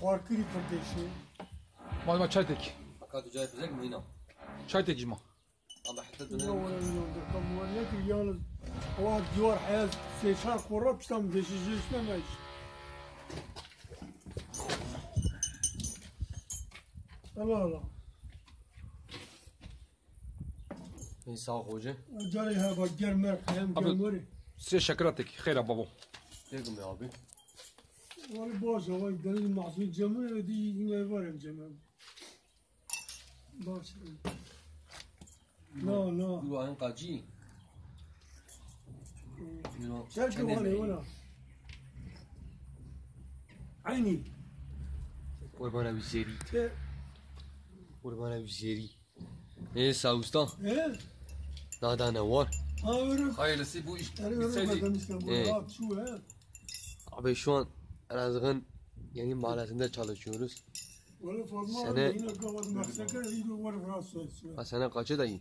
Խորքրի պրդեշի։ Մայմա չայ տեք։ Ակա դու ջայ պրդեք մինա։ Չայ տեք ջմա։ Ամա հատա դու նա որ նա դու կամ որ նա դու յան ված ջոր հայաս սեշար խորոպ ստամ դեշի ջիշնեմ այս։ Allah Allah. İnsan hoca. Hoca ya bak gelmer. Hem gelmer. Size şakır attık. Hayır babo. Dedim ya abi. وانا باشا واي دليل محصول جمر دي ما يبارك جمر باشا لا لا Bu ayın kaçı? Euro. شركة وانا وانا عيني Kurbana bir seri. إيه Kurbana bir seri. İyi sağ usta. إيه Daha ne var? ها ورق Hayırlısı bu iş أنا ورق bitseydi. هذا مثل إيه. مرات شو هذا Abi şu an Elazığ'ın yeni mahallesinde çalışıyoruz. Sene, ha, sene kaçı dayı?